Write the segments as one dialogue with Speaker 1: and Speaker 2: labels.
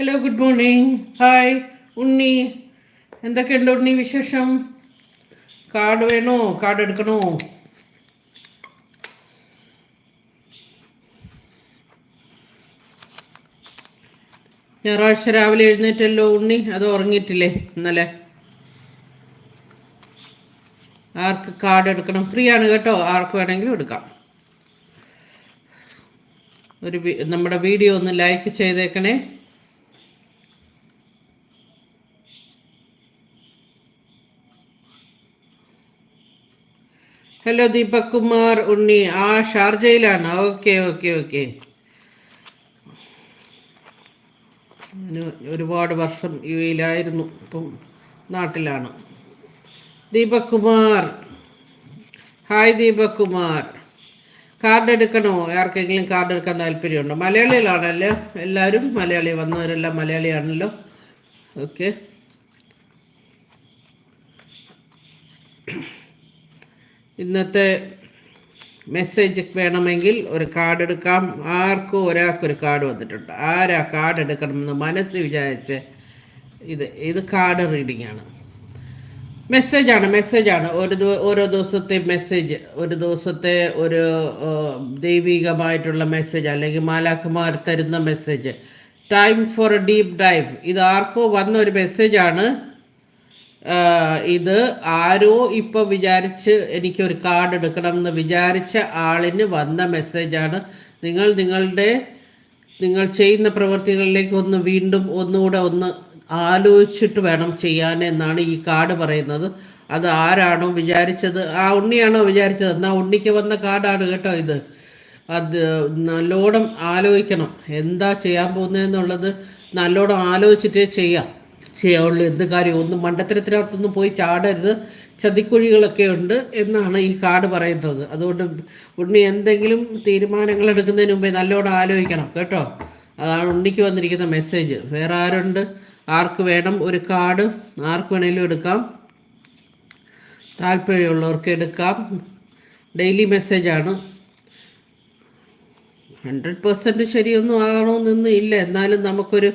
Speaker 1: Hello good morning hi Unni. എന്തൊക്കെയുണ്ട് ഉണ്ണി വിശേഷം? Card വേണോ? കാർഡ് എടുക്കണോ? ഞായറാഴ്ച രാവിലെ എഴുന്നേറ്റല്ലോ ഉണ്ണി. അത് ഉറങ്ങിയിട്ടില്ലേ ഇന്നലെ? ആർക്ക് കാർഡ് എടുക്കണം? ഫ്രീ ആണ് കേട്ടോ. ആർക്ക് വേണമെങ്കിലും എടുക്കാം. ഒരു നമ്മുടെ വീഡിയോ ഒന്ന് ലൈക്ക് ചെയ്തേക്കണേ. ഹലോ ദീപക് കുമാർ ഉണ്ണി. ആ ഷാർജയിലാണ്. Okay okay okay. ഒരുപാട് വർഷം യു എയിലായിരുന്നു. ഇപ്പം നാട്ടിലാണ്. ദീപക് കുമാർ ഹായ് ദീപക് കുമാർ കാർഡ് എടുക്കണോ? ആർക്കെങ്കിലും കാർഡ് എടുക്കാൻ താല്പര്യമുണ്ടോ? മലയാളികളാണല്ലോ? എല്ലാവരും മലയാളി വന്നവരെല്ലാം മലയാളിയാണല്ലോ. ഓക്കെ. ഇന്നത്തെ മെസ്സേജ് വേണമെങ്കിൽ ഒരു കാർഡ് എടുക്കാം. ആർക്കും ഒരാൾക്കൊരു കാർഡ് വന്നിട്ടുണ്ട്. ആരാ കാർഡ് എടുക്കണമെന്ന് മനസ്സ് വിചാരിച്ച് ഇത് ഇത് കാർഡ് റീഡിംഗ് ആണ്. മെസ്സേജാണ് മെസ്സേജാണ് ഒരു ഓരോ ദിവസത്തെ മെസ്സേജ് ഒരു ദിവസത്തെ ഒരു ദൈവികമായിട്ടുള്ള മെസ്സേജ് അല്ലെങ്കിൽ മാലാഖമാർ തരുന്ന message time for a deep dive ഇത് ആർക്കോ വന്ന ഒരു മെസ്സേജാണ് ഇത് ആരോ ഇപ്പോൾ വിചാരിച്ച് എനിക്കൊരു കാർഡ് എടുക്കണം എന്ന് വിചാരിച്ച ആളിന് വന്ന മെസ്സേജാണ് നിങ്ങൾ നിങ്ങളുടെ നിങ്ങൾ ചെയ്യുന്ന പ്രവൃത്തികളിലേക്ക് ഒന്ന് വീണ്ടും ഒന്നുകൂടെ ഒന്ന് ആലോചിച്ചിട്ട് വേണം ചെയ്യാൻ എന്നാണ് ഈ കാർഡ് പറയുന്നത്. അത് ആരാണോ വിചാരിച്ചത്? ആ ഉണ്ണിയാണോ വിചാരിച്ചത്? എന്നാൽ ഉണ്ണിക്ക് വന്ന കാർഡാണ് കേട്ടോ ഇത്. അത് നല്ലോണം ആലോചിക്കണം. എന്താ ചെയ്യാൻ പോകുന്നതെന്നുള്ളത് നല്ലോണം ആലോചിച്ചിട്ടേ ചെയ്യാം. ചെയ്യാവുള്ളൂ എന്ത് കാര്യം? ഒന്നും മണ്ടത്തരത്തിനകത്തൊന്നും പോയി ചാടരുത്. ചതിക്കുഴികളൊക്കെ ഉണ്ട് എന്നാണ് ഈ കാർഡ് പറയുന്നത്. അതുകൊണ്ട് ഉണ്ണി എന്തെങ്കിലും തീരുമാനങ്ങൾ എടുക്കുന്നതിന് മുമ്പേ നല്ലോണം ആലോചിക്കണം കേട്ടോ? അതാണ് ഉണ്ണിക്ക് വന്നിരിക്കുന്ന മെസ്സേജ് വേറെ ആരുണ്ട്? ആർക്ക് വേണം ഒരു കാർഡ് ആർക്ക് വേണമെങ്കിലും എടുക്കാം. താല്പര്യമുള്ളവർക്ക് എടുക്കാം. ഡെയിലി മെസ്സേജാണ് ഹൺഡ്രഡ് പെർസെന്റ് ശരിയൊന്നും ആകണമെന്നൊന്നും ഇല്ല. എന്നാലും നമുക്കൊരു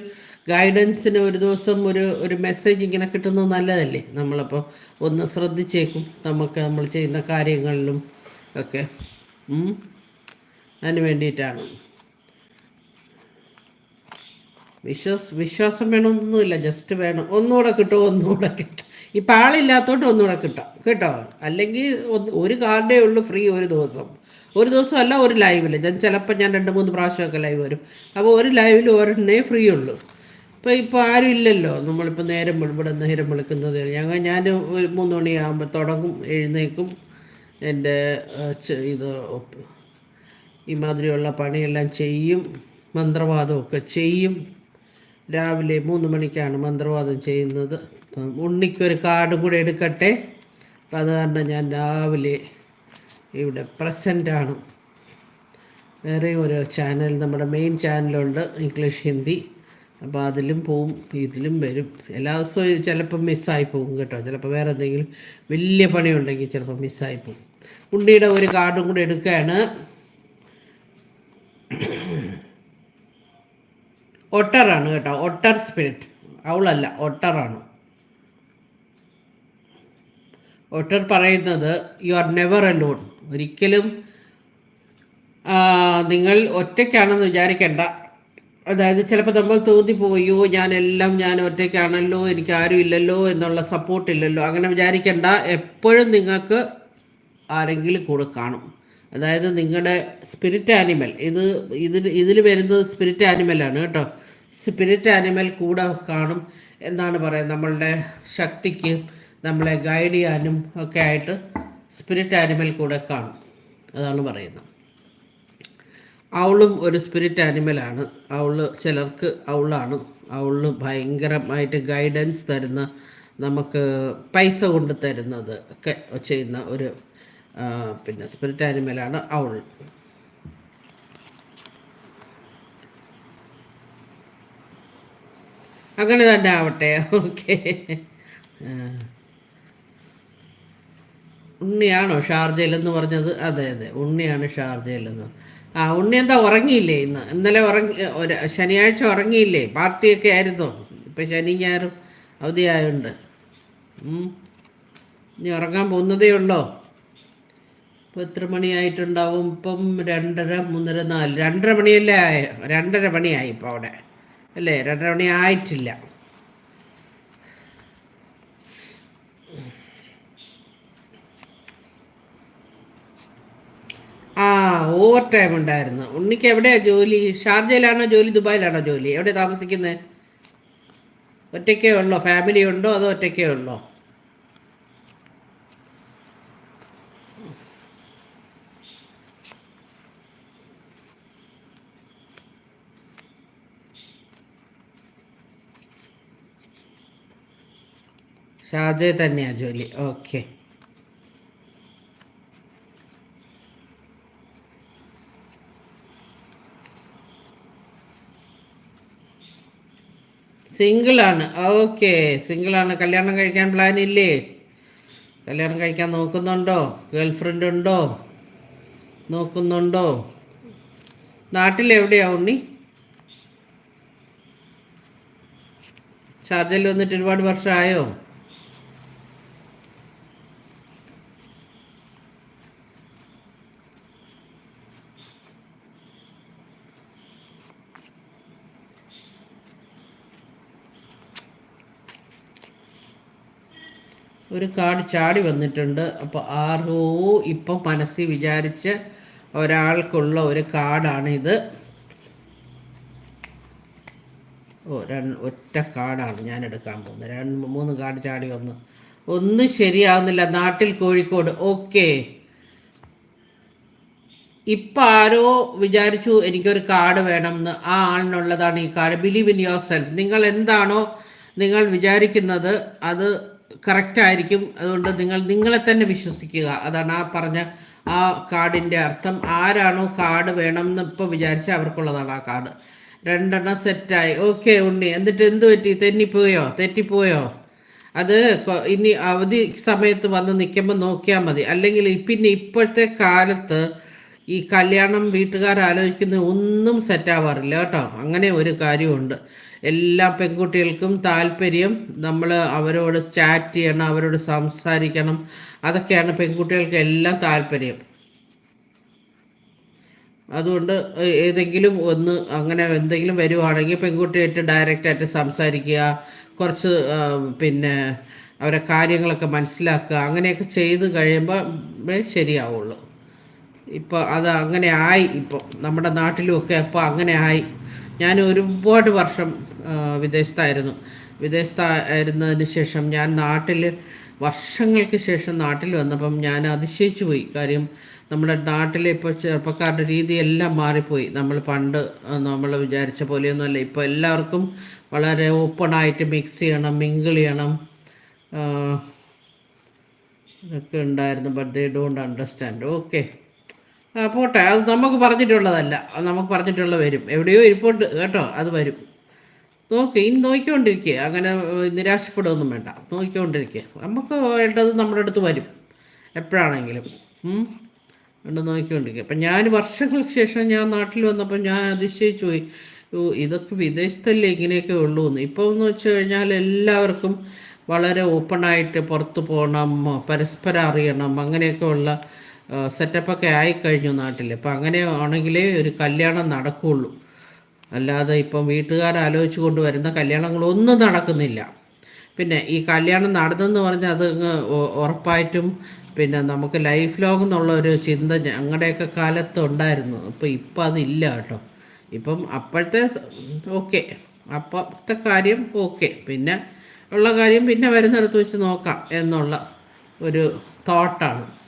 Speaker 1: ഗൈഡൻസിന് ഒരു ദിവസം ഒരു ഒരു മെസ്സേജ് ഇങ്ങനെ കിട്ടുന്നത് നല്ലതല്ലേ? നമ്മളപ്പോൾ ഒന്ന് ശ്രദ്ധിച്ചേക്കും. നമുക്ക് നമ്മൾ ചെയ്യുന്ന കാര്യങ്ങളിലും ഒക്കെ. അതിന് വേണ്ടിയിട്ടാണ്. വിശ്വാസ വിശ്വാസം വേണമെന്നൊന്നുമില്ല ജസ്റ്റ് വേണം. ഒന്നുകൂടെ കിട്ടുമോ ഒന്നുകൂടെ കിട്ടും. ഇപ്പം ആളില്ലാത്തോണ്ട് ഒന്നുകൂടെ കിട്ടാം. കേട്ടോ? അല്ലെങ്കിൽ ഒരു കാർഡേ ഉള്ളൂ ഫ്രീ ഒരു ദിവസം. ഒരു ദിവസം അല്ല ഒരു ലൈവിൽ ഞാൻ ചിലപ്പോൾ ഞാൻ രണ്ട് മൂന്ന് പ്രാവശ്യമൊക്കെ ലൈവ് വരും. അപ്പോൾ ഒരു ലൈവിൽ ഒരെണ്ണേ ഫ്രീ ഉള്ളൂ. ഇപ്പോൾ ഇപ്പോൾ ആരും ഇല്ലല്ലോ. നമ്മളിപ്പോൾ നേരം ഇവിടെ നേരം വിളിക്കുന്നത്? ഞങ്ങൾ ഞാൻ ഒരു മൂന്ന് മണിയാകുമ്പോൾ തുടങ്ങും എഴുന്നേക്കും. എന്റെ ഇത് ഈ മാതിരിയുള്ള പണിയെല്ലാം ചെയ്യും മന്ത്രവാദമൊക്കെ ചെയ്യും. രാവിലെ മൂന്ന് മണിക്കാണ് മന്ത്രവാദം ചെയ്യുന്നത്. ഉണ്ണിക്കൊരു കാർഡും കൂടെ എടുക്കട്ടെ. അപ്പം അത് കാരണം ഞാൻ രാവിലെ ഇവിടെ പ്രസന്റാണ് വേറെ ഒരു ചാനൽ നമ്മുടെ മെയിൻ ചാനലുണ്ട് ഇംഗ്ലീഷ് ഹിന്ദി. അപ്പോൾ അതിലും പോവും ഇതിലും വരും. എല്ലാ ദിവസവും ചിലപ്പോൾ മിസ്സായി പോകും കേട്ടോ. ചിലപ്പോൾ വേറെ എന്തെങ്കിലും വലിയ പണിയുണ്ടെങ്കിൽ ചിലപ്പോൾ മിസ്സായി പോകും. ഉണ്ണിയുടെ ഒരു കാർഡും കൂടെ എടുക്കുകയാണ്. ഒട്ടറാണ് കേട്ടോ. ഒട്ടർ സ്പിരിറ്റ് അവളല്ല ഒട്ടറാണ് ഒട്ടർ പറയുന്നത് യു ആർ നെവർ അലോൺ ഒരിക്കലും നിങ്ങൾ ഒറ്റയ്ക്കാണെന്ന് വിചാരിക്കേണ്ട. അതായത് ചിലപ്പോൾ നമ്മൾ തോന്നിപ്പോയോ ഞാനെല്ലാം ഞാൻ ഒറ്റയ്ക്കാണല്ലോ എനിക്ക് ആരും ഇല്ലല്ലോ എന്നുള്ള സപ്പോർട്ട് ഇല്ലല്ലോ. അങ്ങനെ വിചാരിക്കേണ്ട. എപ്പോഴും നിങ്ങൾക്ക് ആരെങ്കിലും കൂടെ കാണും. അതായത് നിങ്ങളുടെ സ്പിരിറ്റ് ആനിമൽ ഇത് ഇതിൽ ഇതിൽ വരുന്നത് സ്പിരിറ്റ് ആനിമലാണ് കേട്ടോ. സ്പിരിറ്റ് ആനിമൽ കൂടെ കാണും എന്നാണ് പറയുന്നത്. നമ്മളുടെ ശക്തിക്ക് നമ്മളെ ഗൈഡ് ചെയ്യാനും ഒക്കെ ആയിട്ട് സ്പിരിറ്റ് ആനിമൽ കൂടെ കാണും. അതാണ് പറയുന്നത്. അവളും ഒരു സ്പിരിറ്റ് ആനിമലാണ് അവൾ ചിലർക്ക് അവളാണ്. അവൾ ഭയങ്കരമായിട്ട് ഗൈഡൻസ് തരുന്ന നമുക്ക് പൈസ കൊണ്ട് തരുന്നത് ഒക്കെ ചെയ്യുന്ന ഒരു പിന്നെ സ്പിരിറ്റ് ആനിമലാണ് അവൾ. അങ്ങനെ തന്നെ ആവട്ടെ. ഓക്കെ ഉണ്ണിയാണോ ഷാർജയിലെന്ന് പറഞ്ഞത്? അതെ അതെ. ഉണ്ണിയാണ് ഷാർജയിലെന്ന്. ആ ഉണ്ണി എന്താ ഉറങ്ങിയില്ലേ ഇന്ന്? ഇന്നലെ ഉറങ്ങി ശനിയാഴ്ച ഉറങ്ങിയില്ലേ? പാർട്ടിയൊക്കെ ആയിരുന്നു. ഇപ്പം ശനി ഞായറും അവധിയായുണ്ട്. ഇനി ഉറങ്ങാൻ പോകുന്നതേ ഉള്ളോ? ഇപ്പോൾ എത്ര മണിയായിട്ടുണ്ടാവും? ഇപ്പം രണ്ടര മൂന്നര നാല്. രണ്ടര മണിയല്ലേ ആയ? രണ്ടര മണിയായി ഇപ്പോൾ അവിടെ. അല്ലേ? രണ്ടര മണി ആയിട്ടില്ല. ആ ഓവർ ടൈം ഉണ്ടായിരുന്നു. ഉണ്ണിക്ക് എവിടെയാ ജോലി? ഷാർജയിലാണോ ജോലി? ദുബായിലാണോ ജോലി? എവിടെ താമസിക്കുന്നത് ഒറ്റയ്ക്കേ ഉള്ളോ? ഫാമിലി ഉണ്ടോ അതോ ഒറ്റയ്ക്കേ ഉള്ളോ? ഷാർജയിൽ തന്നെയാണ് ജോലി. ഓക്കെ സിംഗിളാണ്. ഓക്കെ ആണ് കല്യാണം കഴിക്കാൻ പ്ലാൻ ഇല്ലേ? കല്യാണം കഴിക്കാൻ നോക്കുന്നുണ്ടോ? ഗേൾ ഫ്രണ്ട് ഉണ്ടോ? നോക്കുന്നുണ്ടോ? നാട്ടിൽ എവിടെയാ ഉണ്ണി? ഷാർജയിൽ വന്നിട്ട് ഒരുപാട് വർഷമായോ? ഒരു കാർഡ് ചാടി വന്നിട്ടുണ്ട്. അപ്പോൾ ആരോ ഇപ്പം മനസ്സിൽ വിചാരിച്ച് ഒരാൾക്കുള്ള ഒരു കാർഡാണ് ഇത് ഓ രണ്ട് ഒറ്റ കാർഡാണ് ഞാൻ എടുക്കാൻ പോകുന്നത്. രണ്ട് മൂന്ന് കാർഡ് ചാടി വന്നു. ഒന്നും ശരിയാവുന്നില്ല. നാട്ടിൽ കോഴിക്കോട്. ഓക്കെ. ഇപ്പം ആരോ വിചാരിച്ചു എനിക്കൊരു കാർഡ് വേണമെന്ന്. ആ ആളിനുള്ളതാണ് ഈ card believe in yourself നിങ്ങൾ എന്താണോ നിങ്ങൾ വിചാരിക്കുന്നത് അത് കറക്റ്റ് ആയിരിക്കും. അതുകൊണ്ട് നിങ്ങൾ നിങ്ങളെ തന്നെ വിശ്വസിക്കുക. അതാണ് ആ പറഞ്ഞ ആ കാർഡിന്റെ അർത്ഥം. ആരാണോ കാർഡ് വേണം എന്ന് ഇപ്പോൾ വിചാരിച്ച അവർക്കുള്ളതാണ് ആ കാർഡ്. രണ്ടെണ്ണം സെറ്റായി. ഓക്കെ ഉണ്ണി. എന്നിട്ട് എന്ത് പറ്റി? തെന്നിപ്പോയോ? തെറ്റിപ്പോയോ? അത് ഇനി അവധി സമയത്ത് വന്ന് നിൽക്കുമ്പോൾ നോക്കിയാൽ മതി. അല്ലെങ്കിൽ പിന്നെ ഇപ്പോഴത്തെ കാലത്ത് ഈ കല്യാണം വീട്ടുകാർ ആലോചിക്കുന്ന ഒന്നും സെറ്റാവാറില്ല കേട്ടോ. അങ്ങനെ ഒരു കാര്യമുണ്ട്. എല്ലാ പെൺകുട്ടികൾക്കും താല്പര്യം നമ്മൾ അവരോട് ചാറ്റ് ചെയ്യണം അവരോട് സംസാരിക്കണം. അതൊക്കെയാണ് പെൺകുട്ടികൾക്ക് എല്ലാം താല്പര്യം. അതുകൊണ്ട് ഏതെങ്കിലും ഒന്ന് അങ്ങനെ എന്തെങ്കിലും വരുവാണെങ്കിൽ പെൺകുട്ടിയായിട്ട് ഡയറക്റ്റായിട്ട് സംസാരിക്കുക കുറച്ച് പിന്നെ അവരെ കാര്യങ്ങളൊക്കെ മനസ്സിലാക്കുക അങ്ങനെയൊക്കെ ചെയ്ത് കഴിയുമ്പോൾ ശരിയാവുള്ളൂ. ഇപ്പോൾ അത് അങ്ങനെ ആയി ഇപ്പോൾ നമ്മുടെ നാട്ടിലുമൊക്കെ ഇപ്പോൾ അങ്ങനെ ആയി. ഞാൻ ഒരുപാട് വർഷം വിദേശത്തായിരുന്നു. വിദേശത്തായിരുന്നതിന് ശേഷം ഞാൻ നാട്ടിൽ വർഷങ്ങൾക്ക് ശേഷം നാട്ടിൽ വന്നപ്പം ഞാൻ അതിശയിച്ചു പോയി. കാര്യം നമ്മുടെ നാട്ടിലെ ഇപ്പോൾ ചെറുപ്പക്കാരുടെ രീതിയെല്ലാം മാറിപ്പോയി. നമ്മൾ പണ്ട് നമ്മൾ വിചാരിച്ച പോലെയൊന്നുമല്ല. ഇപ്പോൾ എല്ലാവർക്കും വളരെ ഓപ്പൺ ആയിട്ട് മിക്സ് ചെയ്യണം മിങ്കിൾ ചെയ്യണം. ഒക്കെ ഉണ്ടായിരുന്നു. But they don't understand. Okay. പോട്ടെ. അത് നമുക്ക് പറഞ്ഞിട്ടുള്ളതല്ല. നമുക്ക് പറഞ്ഞിട്ടുള്ള വരും. എവിടെയോ ഇരിപ്പുണ്ട്. കേട്ടോ അത് വരും. നോക്കി ഇനി നോക്കിക്കൊണ്ടിരിക്കുക അങ്ങനെ നിരാശപ്പെടുകയൊന്നും വേണ്ട. നോക്കിക്കൊണ്ടിരിക്കുക നമുക്ക് വേണ്ടത് നമ്മുടെ അടുത്ത് വരും. എപ്പോഴാണെങ്കിലും. വേണ്ട നോക്കിക്കൊണ്ടിരിക്കുക അപ്പം ഞാൻ വർഷങ്ങൾക്ക് ശേഷം ഞാൻ നാട്ടിൽ വന്നപ്പോൾ ഞാൻ അതിശയിച്ചു പോയി. ഇതൊക്കെ വിദേശത്തല്ലേ ഇങ്ങനെയൊക്കെ ഉള്ളൂ എന്ന് ഇപ്പോൾ എന്ന് വെച്ച് കഴിഞ്ഞാൽ എല്ലാവർക്കും വളരെ ഓപ്പണായിട്ട് പുറത്ത് പോകണം പരസ്പരം അറിയണം അങ്ങനെയൊക്കെ ഉള്ള സെറ്റപ്പൊക്കെ ആയിക്കഴിഞ്ഞു നാട്ടിൽ അപ്പം അങ്ങനെ ആണെങ്കിലേ ഒരു കല്യാണം നടക്കുകയുള്ളൂ അല്ലാതെ ഇപ്പം വീട്ടുകാർ ആലോചിച്ച് കൊണ്ടുവരുന്ന കല്യാണങ്ങളൊന്നും നടക്കുന്നില്ല. പിന്നെ ഈ കല്യാണം നടന്നെന്ന് പറഞ്ഞാൽ അത് ഉറപ്പായിട്ടും പിന്നെ നമുക്ക് ലൈഫ് ലോങ് എന്നുള്ള ഒരു ചിന്ത ഞങ്ങളുടെയൊക്കെ കാലത്ത് ഉണ്ടായിരുന്നു. അപ്പോൾ ഇപ്പം അതില്ല കേട്ടോ. ഇപ്പം അപ്പോഴത്തെ ഓക്കെ. അപ്പോഴത്തെ കാര്യം ഓക്കെ. പിന്നെ ഉള്ള കാര്യം പിന്നെ വരുന്നിടത്ത് വെച്ച് നോക്കാം എന്നുള്ള ഒരു തോട്ടാണ്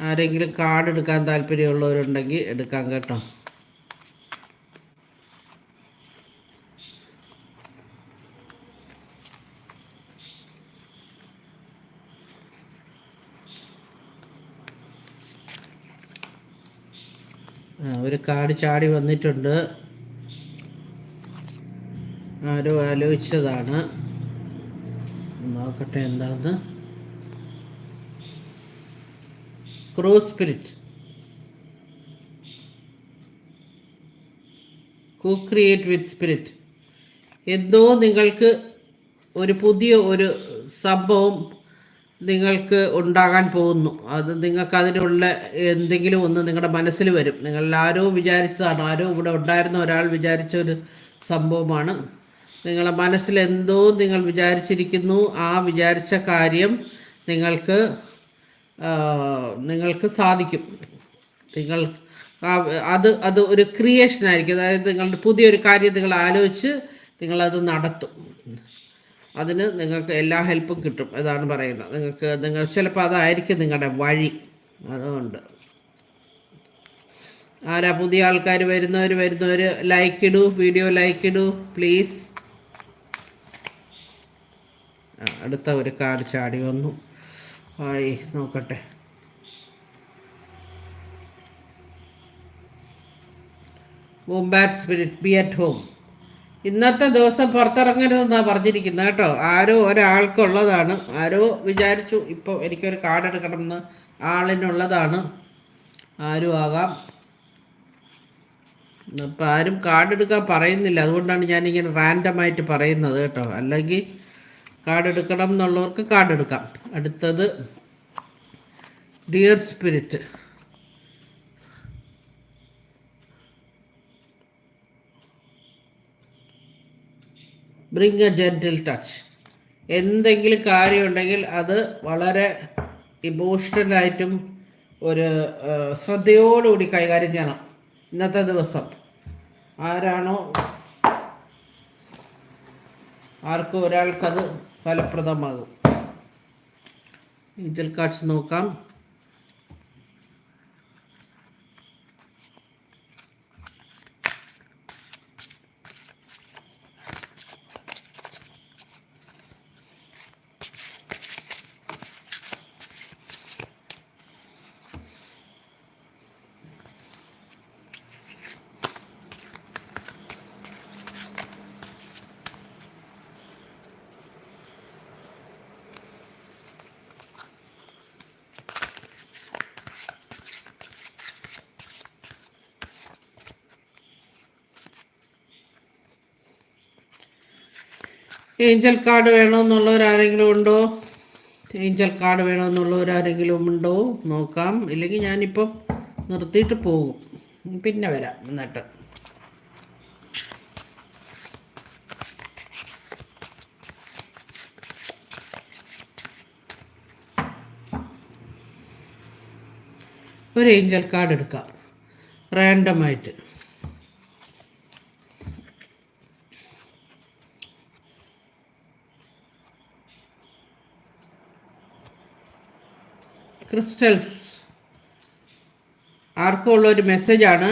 Speaker 1: ആരെങ്കിലും കാർഡ് എടുക്കാൻ താല്പര്യമുള്ളവരുണ്ടെങ്കിൽ എടുക്കാം കേട്ടോ. ഒരു കാർഡ് ചാടി വന്നിട്ടുണ്ട്. ആരോ ആലോചിച്ചതാണ്. നോക്കട്ടെ എന്താന്ന്. Crew spirit co create with spirit എന്തോ നിങ്ങൾക്ക് ഒരു പുതിയ ഒരു സംഭവം നിങ്ങൾക്ക് ഉണ്ടാകാൻ പോകുന്നു. അത് നിങ്ങൾക്ക് അതിനുള്ള എന്തെങ്കിലും ഒന്ന് നിങ്ങളുടെ മനസ്സിൽ വരും. നിങ്ങൾ ആരോ വിചാരിച്ചതാണ്. ആരോ ഇവിടെ ഉണ്ടായിരുന്ന ഒരാൾ വിചാരിച്ച ഒരു സംഭവമാണ്. നിങ്ങളുടെ മനസ്സിൽ എന്തോ നിങ്ങൾ വിചാരിച്ചിരിക്കുന്നു. ആ വിചാരിച്ച കാര്യം നിങ്ങൾക്ക് നിങ്ങൾക്ക് സാധിക്കും. നിങ്ങൾ അത് അത് ഒരു ക്രിയേഷൻ ആയിരിക്കും. അതായത് നിങ്ങളുടെ പുതിയൊരു കാര്യം നിങ്ങൾ ആലോചിച്ച് നിങ്ങളത് നടത്തും. അതിന് നിങ്ങൾക്ക് എല്ലാ ഹെൽപ്പും കിട്ടും ഇതാണ് പറയുന്നത്. നിങ്ങൾക്ക് നിങ്ങൾ ചിലപ്പോൾ അതായിരിക്കും നിങ്ങളുടെ വഴി. അതുകൊണ്ട്. ആരാ പുതിയ ആൾക്കാർ വരുന്നവർ വരുന്നവർ ലൈക്ക് ഇടൂ വീഡിയോ ലൈക്ക് ഇടൂ പ്ലീസ് അടുത്ത ഒരു കാർഡ് ചാടി വന്നു. ആയി നോക്കട്ടെ. Wombat spirit be at home. ഇന്നത്തെ ദിവസം പുറത്തിറങ്ങരുതെന്നാണ് പറഞ്ഞിരിക്കുന്നത് കേട്ടോ. ആരോ ഒരാൾക്കുള്ളതാണ്. ആരോ വിചാരിച്ചു ഇപ്പോൾ എനിക്കൊരു കാർഡ് എടുക്കണമെന്ന് ആളിനുള്ളതാണ്. ആരും ആകാം. അപ്പം ആരും കാർഡ് എടുക്കാൻ പറയുന്നില്ല. അതുകൊണ്ടാണ് ഞാനിങ്ങനെ റാൻഡമായിട്ട് പറയുന്നത് കേട്ടോ. അല്ലെങ്കിൽ കാർഡ് എടുക്കണം എന്നുള്ളവർക്ക് കാർഡ് എടുക്കാം അടുത്തത് deer spirit bring a gentle touch എന്തെങ്കിലും കാര്യമുണ്ടെങ്കിൽ അത് വളരെ ഇമോഷണലായിട്ടും ഒരു ശ്രദ്ധയോടുകൂടി കൈകാര്യം ചെയ്യണം. ഇന്നത്തെ ദിവസം ആരാണോ ആർക്കും ഒരാൾക്കത് ഫലപ്രദമാകും. ഇതിൽ കാഴ്ച നോക്കാം. ഏഞ്ചൽ കാർഡ് വേണമെന്നുള്ളവരാരെങ്കിലും ഉണ്ടോ? ഏഞ്ചൽ കാർഡ് വേണമെന്നുള്ളവരാരെങ്കിലും ഉണ്ടോ? നോക്കാം. ഇല്ലെങ്കിൽ ഞാനിപ്പം നിർത്തിയിട്ട് പോകും. പിന്നെ വരാം എന്നിട്ട്. ഒരു ഏഞ്ചൽ കാർഡ് എടുക്കാം. റാൻഡമായിട്ട്. ക്രിസ്റ്റൽസ് ആർക്കും ഉള്ള ഒരു മെസ്സേജാണ്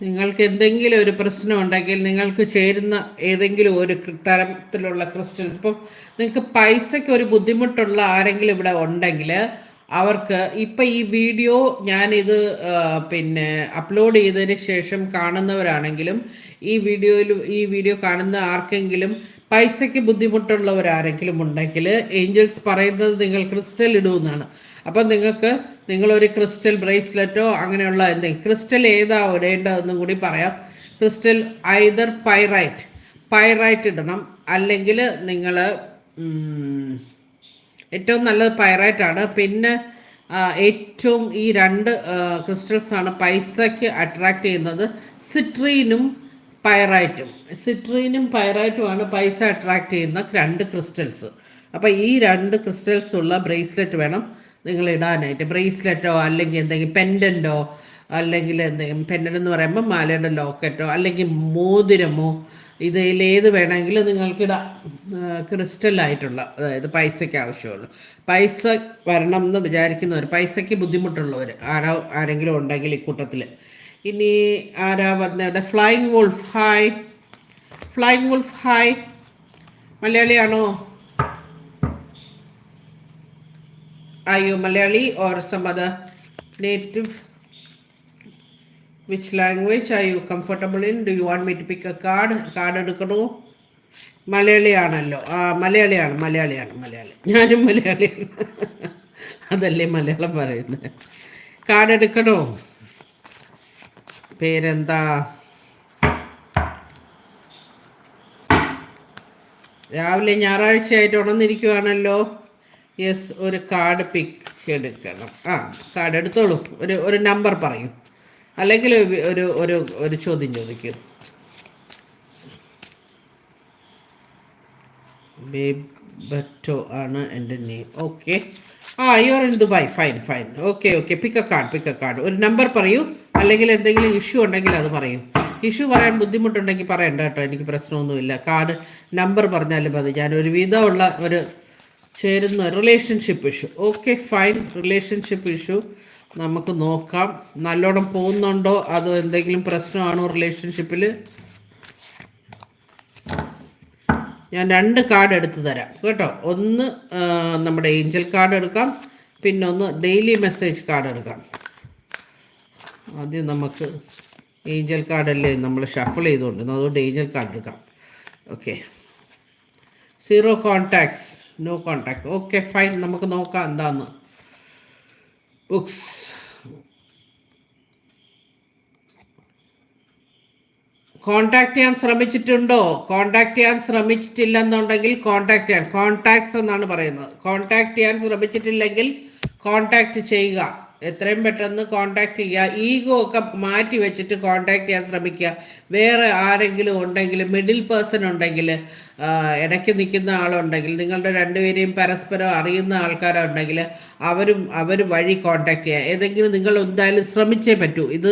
Speaker 1: നിങ്ങൾക്ക് എന്തെങ്കിലും ഒരു പ്രശ്നം ഉണ്ടെങ്കിൽ നിങ്ങൾക്ക് ചേരുന്ന ഏതെങ്കിലും ഒരു തരത്തിലുള്ള ക്രിസ്റ്റൽസ് ഇപ്പം നിങ്ങൾക്ക് പൈസയ്ക്ക് ഒരു ബുദ്ധിമുട്ടുള്ള ആരെങ്കിലും ഇവിടെ ഉണ്ടെങ്കിൽ അവർക്ക് ഇപ്പം ഈ വീഡിയോ ഞാനിത് പിന്നെ അപ്ലോഡ് ചെയ്തതിന് ശേഷം കാണുന്നവരാണെങ്കിലും ഈ വീഡിയോയിൽ ഈ വീഡിയോ കാണുന്ന ആർക്കെങ്കിലും പൈസയ്ക്ക് ബുദ്ധിമുട്ടുള്ളവരാരെങ്കിലും ഉണ്ടെങ്കിൽ ഏഞ്ചൽസ് പറയുന്നത് നിങ്ങൾ ക്രിസ്റ്റൽ ഇടുമെന്നാണ് അപ്പം നിങ്ങൾക്ക് നിങ്ങളൊരു ക്രിസ്റ്റൽ ബ്രേസ്ലെറ്റോ അങ്ങനെയുള്ള എന്തെങ്കിലും ക്രിസ്റ്റൽ ഏതാ ഇടേണ്ടതെന്നും കൂടി പറയാം. ക്രിസ്റ്റൽ ഐദർ പൈറൈറ്റ് പൈറൈറ്റ് ഇടണം. അല്ലെങ്കിൽ നിങ്ങൾ ഏറ്റവും നല്ലത് പൈറൈറ്റാണ് ആണ്. പിന്നെ ഏറ്റവും ഈ രണ്ട് ക്രിസ്റ്റൽസ് ആണ് പൈസയ്ക്ക് അട്രാക്ട് ചെയ്യുന്നത്. സിട്രീനും പൈറൈറ്റും. സിട്രീനും പൈറൈറ്റുമാണ് പൈസ അട്രാക്ട് ചെയ്യുന്ന രണ്ട് ക്രിസ്റ്റൽസ്. അപ്പോൾ ഈ രണ്ട് ക്രിസ്റ്റൽസ് ഉള്ള ബ്രേസ്ലെറ്റ് വേണം നിങ്ങൾ ഇടാനായിട്ട്. ബ്രേസ്ലെറ്റോ അല്ലെങ്കിൽ എന്തെങ്കിലും പെൻഡന്റോ അല്ലെങ്കിൽ എന്തെങ്കിലും പെൻഡന്റ് എന്ന് പറയുമ്പോൾ മാലയുടെ ലോക്കറ്റോ അല്ലെങ്കിൽ മോതിരമോ ഇതിൽ ഏത് വേണമെങ്കിലും നിങ്ങൾക്കിടാം. ക്രിസ്റ്റലായിട്ടുള്ള അതായത് പൈസയ്ക്ക് ആവശ്യമുള്ളൂ. പൈസ വരണം എന്ന് വിചാരിക്കുന്നവർ പൈസയ്ക്ക് ബുദ്ധിമുട്ടുള്ളവർ ആരോ ആരെങ്കിലും ഉണ്ടെങ്കിൽ ഇക്കൂട്ടത്തിൽ ഇനി ആരാ പറഞ്ഞവിടെ flying wolf hi flying wolf hi മലയാളിയാണോ? അയ്യോ Malayali or some other native which language are you comfortable in do you want me to pick a card card എടുക്കണോ? മലയാളിയാണല്ലോ. ആ മലയാളിയാണ് മലയാളിയാണ് മലയാളി. ഞാനും മലയാളിയാണ്. അതല്ലേ മലയാളം പറയുന്നത്. കാർഡ് എടുക്കണോ? പേരെന്താ? രാവിലെ ഞായറാഴ്ച ആയിട്ട് ഉണർന്നിരിക്കുവാണല്ലോ യെസ് ഒരു കാർഡ് പിക്ക് എടുക്കണം. ആ കാർഡ് എടുത്തോളൂ. ഒരു ഒരു നമ്പർ പറയൂ. അല്ലെങ്കിൽ ഒരു ഒരു ഒരു ചോദ്യം ചോദിക്കൂ. ബേബറ്റോ ആണ് എന്റെ നെയിം. ഓക്കെ. ആ you are in Dubai fine fine okay okay. Pick a card pick a card ഒരു നമ്പർ പറയൂ. അല്ലെങ്കിൽ എന്തെങ്കിലും ഇഷ്യൂ ഉണ്ടെങ്കിൽ അത് പറയൂ. ഇഷ്യൂ പറയാൻ ബുദ്ധിമുട്ടുണ്ടെങ്കിൽ പറയണ്ട കേട്ടോ. എനിക്ക് പ്രശ്നമൊന്നുമില്ല. കാർഡ് നമ്പർ പറഞ്ഞാലും മതി. ഞാൻ ഒരു വിധമുള്ള ഒരു ചേരുന്ന relationship issue okay fine relationship issue നമുക്ക് നോക്കാം. നല്ലോണം പോകുന്നുണ്ടോ? അതോ എന്തെങ്കിലും പ്രശ്നമാണോ റിലേഷൻഷിപ്പിൽ ഞാൻ രണ്ട് കാർഡ് എടുത്തു തരാം. കേട്ടോ? ഒന്ന് നമ്മുടെ ഏഞ്ചൽ കാർഡ് എടുക്കാം. പിന്നെ ഒന്ന് ഡെയിലി മെസ്സേജ് കാർഡ് എടുക്കാം. ആദ്യം നമുക്ക് ഏഞ്ചൽ കാർഡല്ലേ നമ്മൾ ഷഫിൾ ചെയ്തുകൊണ്ട് അതുകൊണ്ട് ഏഞ്ചൽ കാർഡ് എടുക്കാം. Okay zero contacts no contact okay fine നമുക്ക് നോക്കാം എന്താന്ന്. ബുക്സ്. കോണ്ടാക്ട് ചെയ്യാൻ ശ്രമിച്ചിട്ടുണ്ടോ? കോണ്ടാക്ട് ചെയ്യാൻ ശ്രമിച്ചിട്ടില്ലെന്നുണ്ടെങ്കിൽ കോണ്ടാക്ട് ചെയ്യാൻ കോണ്ടാക്ട്സ് എന്നാണ് പറയുന്നത്. കോണ്ടാക്ട് ചെയ്യാൻ ശ്രമിച്ചിട്ടില്ലെങ്കിൽ കോണ്ടാക്ട് ചെയ്യുക. എത്രയും പെട്ടെന്ന് കോണ്ടാക്ട് ചെയ്യുക. ഈഗോ ഒക്കെ മാറ്റി വെച്ചിട്ട് കോണ്ടാക്ട് ചെയ്യാൻ ശ്രമിക്കുക. വേറെ ആരെങ്കിലും ഉണ്ടെങ്കിൽ മിഡിൽ പേഴ്സൺ ഉണ്ടെങ്കിൽ ഇടയ്ക്ക് നിൽക്കുന്ന ആളുണ്ടെങ്കിൽ നിങ്ങളുടെ രണ്ടുപേരെയും പരസ്പരം അറിയുന്ന ആൾക്കാരുണ്ടെങ്കിൽ അവരും അവർ വഴി കോണ്ടാക്ട് ചെയ്യുക ഏതെങ്കിലും നിങ്ങൾ എന്തായാലും ശ്രമിച്ചേ പറ്റൂ. ഇത്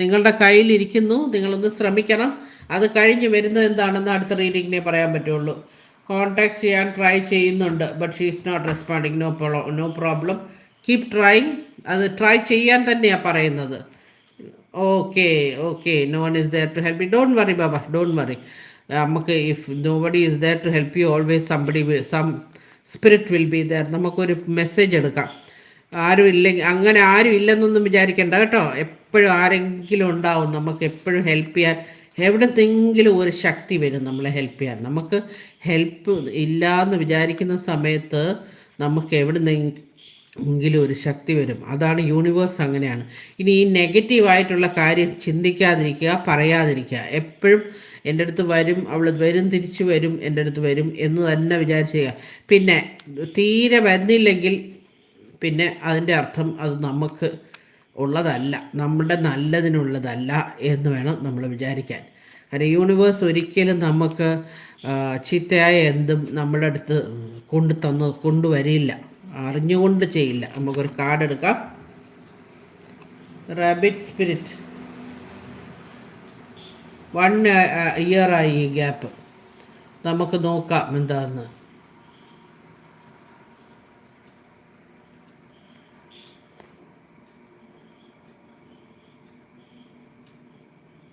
Speaker 1: നിങ്ങളുടെ കയ്യിലിരിക്കുന്നു നിങ്ങളൊന്ന് ശ്രമിക്കണം. അത് കഴിഞ്ഞ് വരുന്നത് എന്താണെന്ന് അടുത്ത റീഡിങ്ങിനെ പറയാൻ പറ്റുള്ളൂ. കോണ്ടാക്ട് ചെയ്യാൻ ട്രൈ ചെയ്യുന്നുണ്ട് but she is not responding no pro no problem keep trying അത് ട്രൈ ചെയ്യാൻ തന്നെയാണ് പറയുന്നത്. Okay okay no one is there to help you don't worry baba don't worry നമുക്ക് if nobody is there to help you always somebody some spirit will be there നമുക്കൊരു message എടുക്കാം. ആരും ഇല്ലെങ്കിൽ അങ്ങനെ ആരും ഇല്ലെന്നൊന്നും വിചാരിക്കേണ്ട കേട്ടോ. എപ്പോഴും ആരെങ്കിലും ഉണ്ടാവും നമുക്ക് എപ്പോഴും ഹെൽപ്പ് ചെയ്യാൻ എവിടെന്തെങ്കിലും ഒരു ശക്തി വരും നമ്മളെ ഹെൽപ്പ് ചെയ്യാൻ. നമുക്ക് ഹെൽപ്പ് ഇല്ലയെന്ന് വിചാരിക്കുന്ന സമയത്ത് നമുക്ക് എവിടെ എങ്കിലും ഒരു ശക്തി വരും. അതാണ് യൂണിവേഴ്സ് അങ്ങനെയാണ്. ഇനി ഈ നെഗറ്റീവായിട്ടുള്ള കാര്യം ചിന്തിക്കാതിരിക്കുക പറയാതിരിക്കുക. എപ്പോഴും എന്റെ അടുത്ത് വരും അവൾ വരും തിരിച്ചു വരും എന്റെ അടുത്ത് വരും എന്ന് തന്നെ വിചാരിച്ചുക പിന്നെ തീരെ വരുന്നില്ലെങ്കിൽ പിന്നെ അതിന്റെ അർത്ഥം അത് നമുക്ക് ഉള്ളതല്ല. നമ്മുടെ നല്ലതിനുള്ളതല്ല എന്ന് വേണം നമ്മൾ വിചാരിക്കാൻ. കാരണം യൂണിവേഴ്സ് ഒരിക്കലും നമുക്ക് ചീത്തയായ എന്തും നമ്മുടെ അടുത്ത് കൊണ്ടു തന്ന് കൊണ്ടുവരില്ല. അറിഞ്ഞുകൊണ്ട് ചെയ്യില്ല. നമുക്കൊരു കാർഡ് എടുക്കാം. റാബിറ്റ് സ്പിരിറ്റ് വൺ ഇയർ ആയി ഈ ഗ്യാപ്പ് നമുക്ക് നോക്കാം എന്താണെന്ന്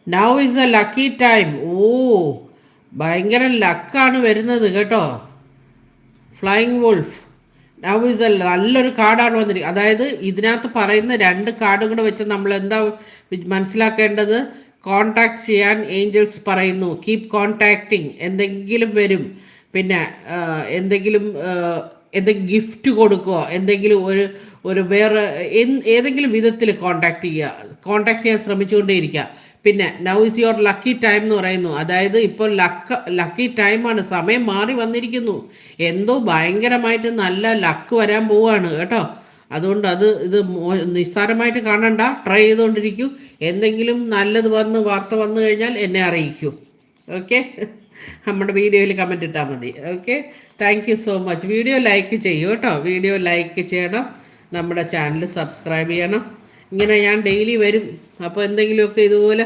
Speaker 1: now is a lucky time ഓ ഭയങ്കര ലക്കാണ് വരുന്നത് കേട്ടോ. ഫ്ലൈങ് വോൾഫ് എ നല്ലൊരു കാർഡാണ് വന്നിരിക്കുന്നത് അതായത് ഇതിനകത്ത് പറയുന്ന രണ്ട് കാർഡും കൂടെ വെച്ച് നമ്മൾ എന്താ മനസ്സിലാക്കേണ്ടത്? കോണ്ടാക്ട് ചെയ്യാൻ ഏഞ്ചൽസ് പറയുന്നു. കീപ് കോണ്ടാക്റ്റിംഗ് എന്തെങ്കിലും വരും. പിന്നെ എന്തെങ്കിലും എന്തെങ്കിലും ഗിഫ്റ്റ് കൊടുക്കുക. എന്തെങ്കിലും ഒരു ഒരു വേറെ ഏതെങ്കിലും വിധത്തിൽ കോണ്ടാക്ട് ചെയ്യുക. കോണ്ടാക്ട് ചെയ്യാൻ ശ്രമിച്ചുകൊണ്ടേയിരിക്കുക. പിന്നെ now is your lucky time എന്ന് പറയുന്നു. അതായത് ഇപ്പോൾ ലക്ക് ലക്കി ടൈമാണ് സമയം മാറി വന്നിരിക്കുന്നു. എന്തോ ഭയങ്കരമായിട്ട് നല്ല ലക്ക് വരാൻ പോവുകയാണ് കേട്ടോ. അതുകൊണ്ട് അത് ഇത് നിസ്സാരമായിട്ട് കാണണ്ട. ട്രൈ ചെയ്തുകൊണ്ടിരിക്കൂ. എന്തെങ്കിലും നല്ലത് വന്ന് വാർത്ത വന്നു കഴിഞ്ഞാൽ എന്നെ അറിയിക്കൂ. ഓക്കെ നമ്മുടെ വീഡിയോയിൽ കമന്റ് ഇട്ടാൽ മതി. Okay thank you so much video like ചെയ്യൂ കേട്ടോ. വീഡിയോ ലൈക്ക് ചെയ്യണം. നമ്മുടെ ചാനൽ സബ്സ്ക്രൈബ് ചെയ്യണം. ഇങ്ങനെ ഞാൻ ഡെയിലി വരും. അപ്പോൾ എന്തെങ്കിലുമൊക്കെ ഇതുപോലെ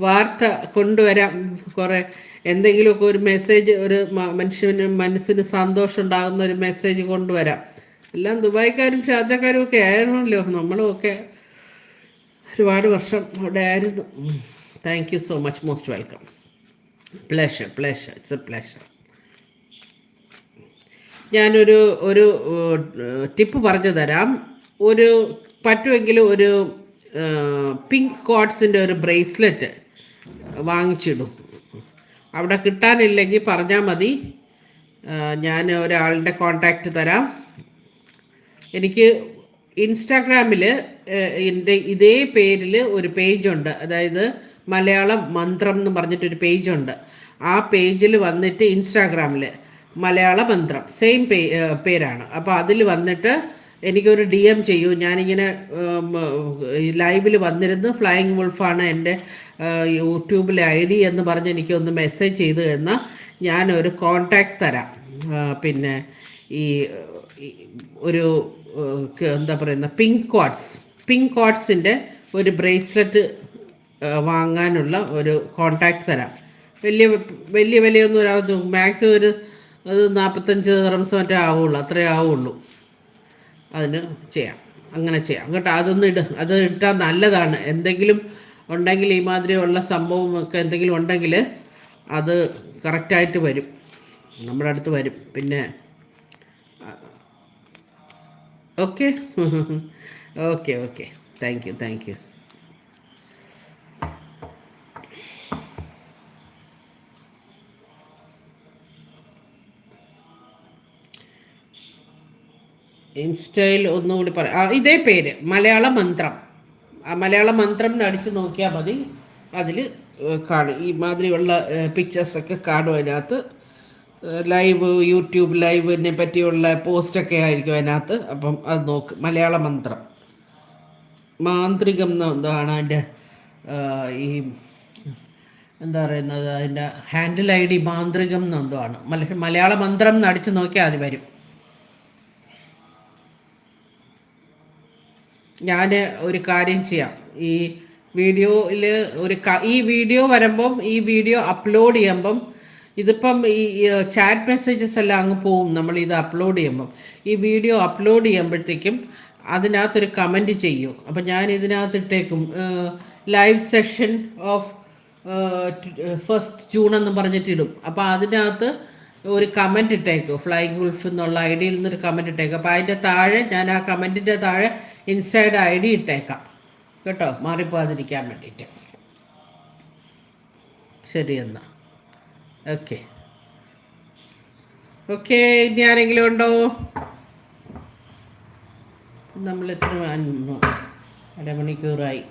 Speaker 1: വാർത്ത കൊണ്ടുവരാം. കുറേ എന്തെങ്കിലുമൊക്കെ ഒരു മെസ്സേജ് ഒരു മനുഷ്യന് മനസ്സിന് സന്തോഷം ഉണ്ടാകുന്ന ഒരു മെസ്സേജ് കൊണ്ടുവരാം. എല്ലാം ദുബായിക്കാരും ഷാജക്കാരും ഒക്കെ ആയിരുന്നല്ലോ. നമ്മളും ഒക്കെ ഒരുപാട് വർഷം അവിടെ ആയിരുന്നു. Thank you so much most welcome pleasure pleasure it's a pleasure ഞാനൊരു ഒരു ടിപ്പ് പറഞ്ഞു തരാം. ഒരു പറ്റുമെങ്കിൽ ഒരു പിങ്ക് കോട്ട്സിന്റെ ഒരു ബ്രേസ്ലെറ്റ് വാങ്ങിച്ചിടും. അവിടെ കിട്ടാനില്ലെങ്കിൽ പറഞ്ഞാൽ മതി. ഞാൻ ഒരാളുടെ കോണ്ടാക്റ്റ് തരാം. എനിക്ക് ഇൻസ്റ്റാഗ്രാമിൽ എന്റെ ഇതേ പേരിൽ ഒരു പേജുണ്ട്. അതായത് മലയാളം മന്ത്രം എന്ന് പറഞ്ഞിട്ടൊരു പേജുണ്ട്. ആ പേജിൽ വന്നിട്ട് ഇൻസ്റ്റാഗ്രാമിൽ മലയാള മന്ത്രം. സെയിം പേ പേരാണ്. അപ്പോൾ അതിൽ വന്നിട്ട് എനിക്കൊരു ഡി എം ചെയ്യൂ. ഞാനിങ്ങനെ ലൈവിൽ വന്നിരുന്നു. ഫ്ലൈയിങ് വുൾഫാണ് എന്റെ യൂട്യൂബിലെ ഐ ഡി എന്ന് പറഞ്ഞ് എനിക്കൊന്ന് മെസ്സേജ് ചെയ്തു എന്നാൽ ഞാനൊരു കോണ്ടാക്ട് തരാം. പിന്നെ ഈ ഒരു എന്താ പറയുന്ന പിങ്ക് കോഡ്സ് പിങ്ക് കോഡ്സിന്റെ ഒരു ബ്രേസ്ലെറ്റ് വാങ്ങാനുള്ള ഒരു കോണ്ടാക്ട് തരാം. വലിയ വലിയ വിലയൊന്നും ഒരാ മാക്സിമം ഒരു നാൽപ്പത്തഞ്ച് റംസ് മറ്റേ ആവുള്ളൂ അത്രേ ആവുള്ളൂ. അതിന് ചെയ്യാം. അങ്ങനെ ചെയ്യാം. കേട്ടോ അതൊന്ന് ഇട്. അത് ഇട്ടാൽ നല്ലതാണ്. എന്തെങ്കിലും ഉണ്ടെങ്കിൽ ഈ മാതിരിയുള്ള സംഭവമൊക്കെ എന്തെങ്കിലും ഉണ്ടെങ്കിൽ അത് കറക്റ്റായിട്ട് വരും. നമ്മുടെ അടുത്ത് വരും. പിന്നെ okay. Okay okay. Thank you thank you ഇൻസ്റ്റയിൽ ഒന്നുകൂടി പറയാം ഇതേ പേര് മലയാള മന്ത്രം. മലയാള മന്ത്രം അടിച്ച് നോക്കിയാൽ മതി. അതിൽ കാണും ഈ മാതിരിയുള്ള പിക്ചേഴ്സൊക്കെ കാണും അതിനകത്ത്. ലൈവ് യൂട്യൂബ് ലൈവിനെ പറ്റിയുള്ള പോസ്റ്റൊക്കെ ആയിരിക്കും അതിനകത്ത്. അപ്പം അത് നോക്ക് മലയാള മന്ത്രം. മാന്ത്രികം എന്താണ് അതിന്റെ ഈ എന്താ പറയുന്നത് അതിന്റെ ഹാൻഡിൽ ഐ ഡി മാന്ത്രികം എന്നെന്തോ മലയാള മന്ത്രം എന്ന് നോക്കിയാൽ അത് വരും. ഞാൻ ഒരു കാര്യം ചെയ്യാം. ഈ വീഡിയോയിൽ ഒരു ഈ വീഡിയോ വരുമ്പം ഈ വീഡിയോ അപ്ലോഡ് ചെയ്യുമ്പം ഇതിപ്പം ഈ ചാറ്റ് മെസ്സേജസ് എല്ലാം അങ്ങ് പോവും നമ്മൾ ഇത് അപ്ലോഡ് ചെയ്യുമ്പം. ഈ വീഡിയോ അപ്ലോഡ് ചെയ്യുമ്പോഴത്തേക്കും അതിനകത്തൊരു കമന്റ് ചെയ്യൂ. അപ്പം ഞാൻ ഇതിനകത്ത് ഇട്ടേക്കും. Live session of first June എന്ന് പറഞ്ഞിട്ട് ഇടും. അപ്പോൾ അതിനകത്ത് ഒരു കമന്റ് ഇട്ടേക്കും. ഫ്ലൈങ് ഗുൾഫ് എന്നുള്ള ഐ ഡിയിൽ നിന്നൊരു കമന്റ് ഇട്ടേക്കും. അപ്പോൾ അതിന്റെ താഴെ ഞാൻ ആ കമന്റിന്റെ താഴെ ഇൻസ്റ്റയുടെ ഐ ഡി ഇട്ടേക്കാം. കേട്ടോ? മാറിപ്പോകാതിരിക്കാൻ വേണ്ടിയിട്ട്. ശരി എന്നാൽ ഓക്കെ. ഓക്കെ ഇനി ആരെങ്കിലും ഉണ്ടോ? നമ്മൾ എത്ര അരമണിക്കൂറായി.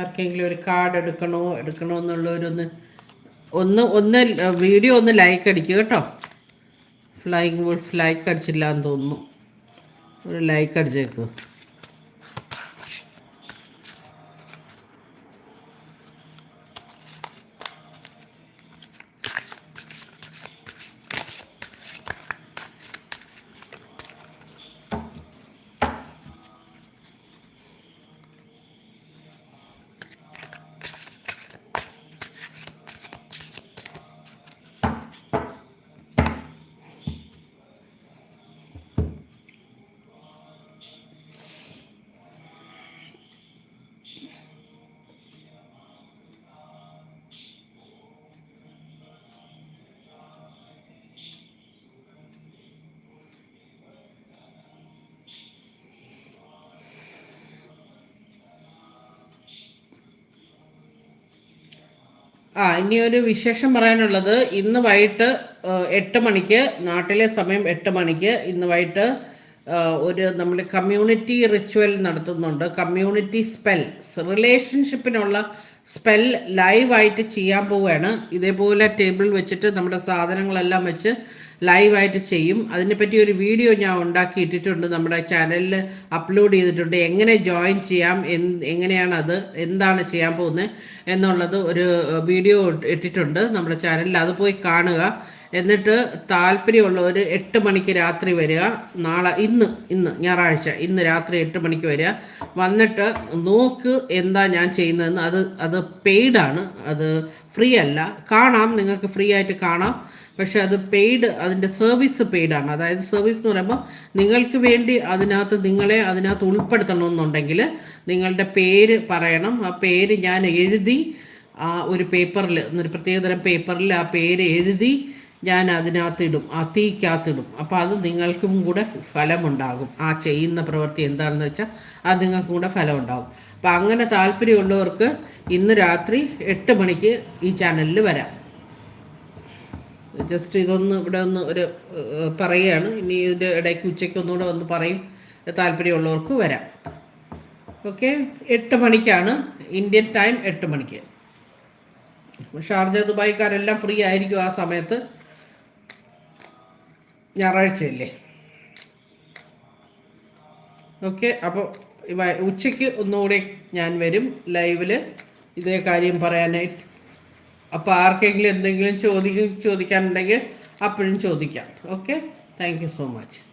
Speaker 1: ആർക്കെങ്കിലും ഒരു കാർഡ് എടുക്കണോ? എടുക്കണോ എന്നുള്ളവരൊന്ന് ഒന്ന് ഒന്ന് വീഡിയോ ഒന്ന് ലൈക്ക് അടിക്കുക കേട്ടോ. ഫ്ലൈങ് വുൾഫ് ലൈക്ക് അടിച്ചില്ല എന്ന് തോന്നുന്നു. ഒരു ലൈക്ക് അടിച്ചേക്കൂ. ആ ഇനി ഒരു വിശേഷം പറയാനുള്ളത്. ഇന്ന് വൈകിട്ട് എട്ട് മണിക്ക് നാട്ടിലെ സമയം എട്ട് മണിക്ക് ഇന്ന് വൈകിട്ട് ഒരു നമ്മൾ കമ്മ്യൂണിറ്റി റിച്വൽ നടത്തുന്നുണ്ട്. കമ്മ്യൂണിറ്റി സ്പെൽ റിലേഷൻഷിപ്പിനുള്ള സ്പെൽ ലൈവായിട്ട് ചെയ്യാൻ പോവുകയാണ്. ഇതേപോലെ ടേബിൾ വെച്ചിട്ട് നമ്മുടെ സാധനങ്ങളെല്ലാം വെച്ച് ലൈവായിട്ട് ചെയ്യും. അതിനെപ്പറ്റി ഒരു വീഡിയോ ഞാൻ ഉണ്ടാക്കി ഇട്ടിട്ടുണ്ട് നമ്മുടെ ചാനലിൽ അപ്ലോഡ് ചെയ്തിട്ടുണ്ട്. എങ്ങനെ ജോയിൻ ചെയ്യാം? എങ്ങനെയാണ് അത് എന്താണ് ചെയ്യാൻ പോകുന്നത്? എന്നുള്ളത് ഒരു വീഡിയോ ഇട്ടിട്ടുണ്ട് നമ്മുടെ ചാനലിൽ അത് പോയി കാണുക. എന്നിട്ട് താല്പര്യമുള്ളവർ എട്ട് മണിക്ക് രാത്രി വരിക. നാളെ ഇന്ന് ഇന്ന് ഞായറാഴ്ച ഇന്ന് രാത്രി എട്ട് മണിക്ക് വരിക. വന്നിട്ട് നോക്ക് എന്താ ഞാൻ ചെയ്യുന്നതെന്ന്. അത് അത് പെയ്ഡാണ്. അത് ഫ്രീ അല്ല. കാണാം. നിങ്ങൾക്ക് ഫ്രീ ആയിട്ട് കാണാം. പക്ഷെ അത് പെയ്ഡ് അതിന്റെ സർവീസ് പെയ്ഡാണ് അതായത് സർവീസ് എന്ന് പറയുമ്പോൾ നിങ്ങൾക്ക് വേണ്ടി അതിനകത്ത് നിങ്ങളെ അതിനകത്ത് ഉൾപ്പെടുത്തണമെന്നുണ്ടെങ്കിൽ നിങ്ങളുടെ പേര് പറയണം. ആ പേര് ഞാൻ എഴുതി ആ ഒരു പേപ്പറിൽ ഒരു പ്രത്യേകതരം പേപ്പറിൽ ആ പേര് എഴുതി ഞാൻ അതിനകത്ത് ഇടും ആ തീക്കകത്തിടും അപ്പോൾ അത് നിങ്ങൾക്കും കൂടെ ഫലമുണ്ടാകും. ആ ചെയ്യുന്ന പ്രവൃത്തി എന്താണെന്ന് വെച്ചാൽ അത് നിങ്ങൾക്കും കൂടെ ഫലമുണ്ടാകും. അപ്പോൾ അങ്ങനെ താല്പര്യമുള്ളവർക്ക് ഇന്ന് രാത്രി എട്ട് മണിക്ക് ഈ ചാനലിൽ വരാം. ജസ്റ്റ് ഇതൊന്ന് ഇവിടെ ഒന്ന് ഒരു പറയുകയാണ്. ഇനി ഇതിന്റെ ഇടയ്ക്ക് ഉച്ചയ്ക്ക് ഒന്നുകൂടെ വന്ന് പറയും. താല്പര്യമുള്ളവർക്ക് വരാം. ഓക്കെ? എട്ട് മണിക്കാണ് ഇന്ത്യൻ ടൈം എട്ട് മണിക്ക്. ഷാർജ ദുബായിക്കാരെല്ലാം ഫ്രീ ആയിരിക്കും ആ സമയത്ത്. ഞായറാഴ്ചയല്ലേ? ഓക്കെ? അപ്പോൾ ഉച്ചയ്ക്ക് ഒന്നുകൂടി ഞാൻ വരും. ലൈവിൽ ഇതേ കാര്യം പറയാനായിട്ട്. അപ്പോൾ ആർക്കെങ്കിലും എന്തെങ്കിലും ചോദിക്കും ചോദിക്കാനുണ്ടെങ്കിൽ അപ്പോഴും ചോദിക്കാം. Okay thank so much